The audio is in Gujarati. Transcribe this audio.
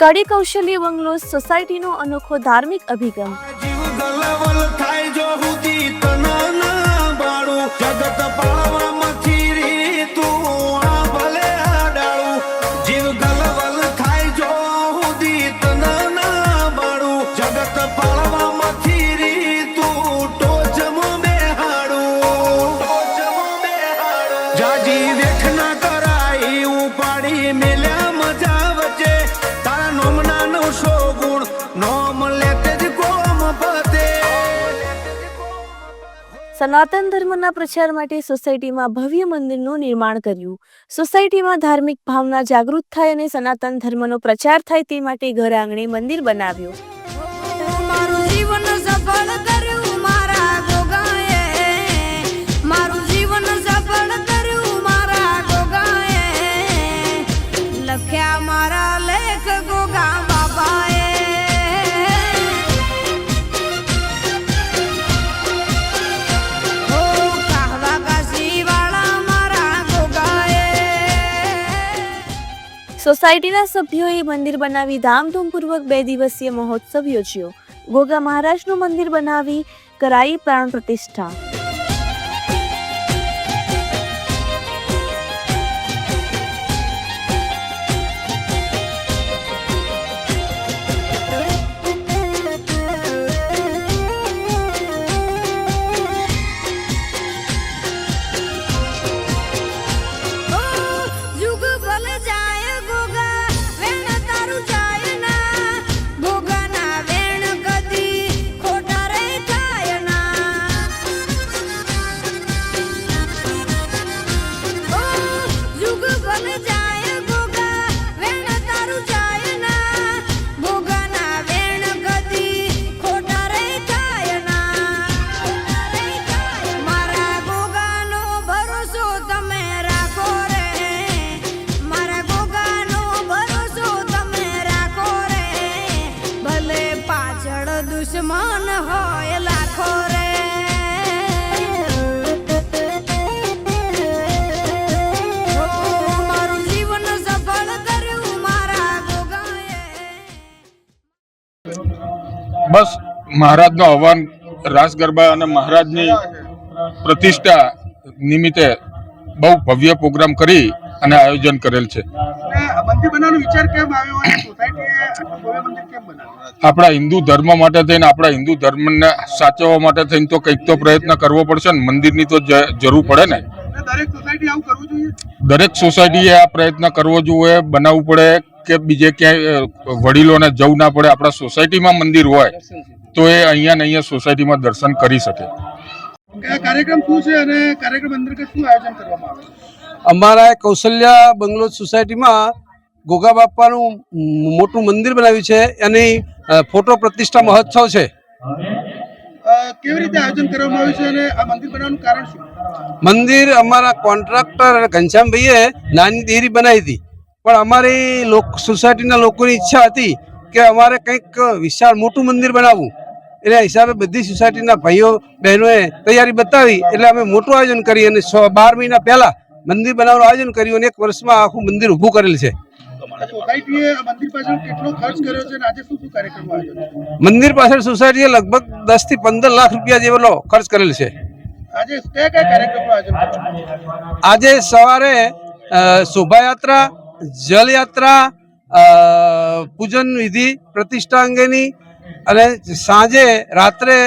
કડી કૌશલ્ય બંગલો સોસાયટીનો અનોખો ધાર્મિક અભિગમ. જાજી ગલવલ સનાતન ધર્મના પ્રચાર માટે સોસાયટીમાં ભવ્ય મંદિરનું નિર્માણ કર્યું. સોસાયટીમાં ધાર્મિક ભાવના જાગૃત થાય અને સનાતન ધર્મનો પ્રચાર થાય તે માટે ઘર આંગણે મંદિર બનાવ્યું. સોસાયટીના સભ્યોએ મંદિર બનાવી ધામધૂમપૂર્વક બે દિવસીય મહોત્સવ યોજ્યો. ગોગા મહારાજનું મંદિર બનાવી કરાઈ પ્રાણ પ્રતિષ્ઠા. દુશ્મન હોય લાખો રે બસ મહારાજનો આહવાન રાસ ગરબા અને મહારાજની પ્રતિષ્ઠા નિમિત્તે બહુ ભવ્ય પ્રોગ્રામ કરી અને આયોજન કરેલ છે આપણા હિન્દુ ધર્મ માટે થઈને આપણા હિન્દુ ધર્મને સાચવવા માટે થઈને તો કંઈક તો પ્રયત્ન કરવો પડશે ને મંદિરની તો જરૂર પડે ને. દરેક સોસાયટી આવું કરવું જોઈએ? દરેક સોસાયટીએ આ પ્રયત્ન કરવો જોઈએ બનાવવું પડે કે બીજે ક્યાંય વડીલોને જવું ના પડે. આપણા સોસાયટીમાં મંદિર હોય તો એ અહીંયા ને અહીંયા સોસાયટીમાં દર્શન કરી શકે. કાર્યક્રમ શું છે અને કાર્યક્રમ અંતર્ગત શું આયોજન કરવામાં આવે? અમારા કૌશલ્યા બંગલોર સોસાયટીમાં ગોગા બાપાનું મોટું મંદિર બનાવ્યું છે. એની ફોટો પ્રતિષ્ઠા મહોત્સવ છે. કેવી રીતે આયોજન કરવામાં આવ્યું છે અને આ મંદિર બનાવવાનું કારણ શું? મંદિર અમારા કોન્ટ્રાક્ટર ઘનશ્યામભાઈએ નાની દેરી બનાવી હતી. પણ અમારી લોક સોસાયટીના લોકોની ઈચ્છા હતી કે અમારે કંઈક વિશાળ મોટું મંદિર બનાવવું. એના હિસાબે બધી સોસાયટીના ભાઈઓ બહેનોએ તૈયારી બતાવી. એટલે અમે મોટું આયોજન કરી અને સો બાર મહિના પહેલા મંદિર બનાવવાનું આયોજન કર્યું અને એક વર્ષમાં આખું મંદિર ઊભું કરેલ છે. સોસાયટીએ મંદિર પાછળ કેટલો ખર્ચ કર્યો છે અને આજે શું શું કાર્યક્રમ આયોજન મંદિર પાછળ સોસાયટીએ લગભગ દસથી પંદર લાખ રૂપિયા જેવો ખર્ચ કરેલ છે. આજે કયા કયા કાર્યક્રમનું આયોજન આજે સવારે શોભાયાત્રા જલયાત્રા પૂજન વિધિ પ્રતિષ્ઠા અંગેની અને સાંજે રાત્રે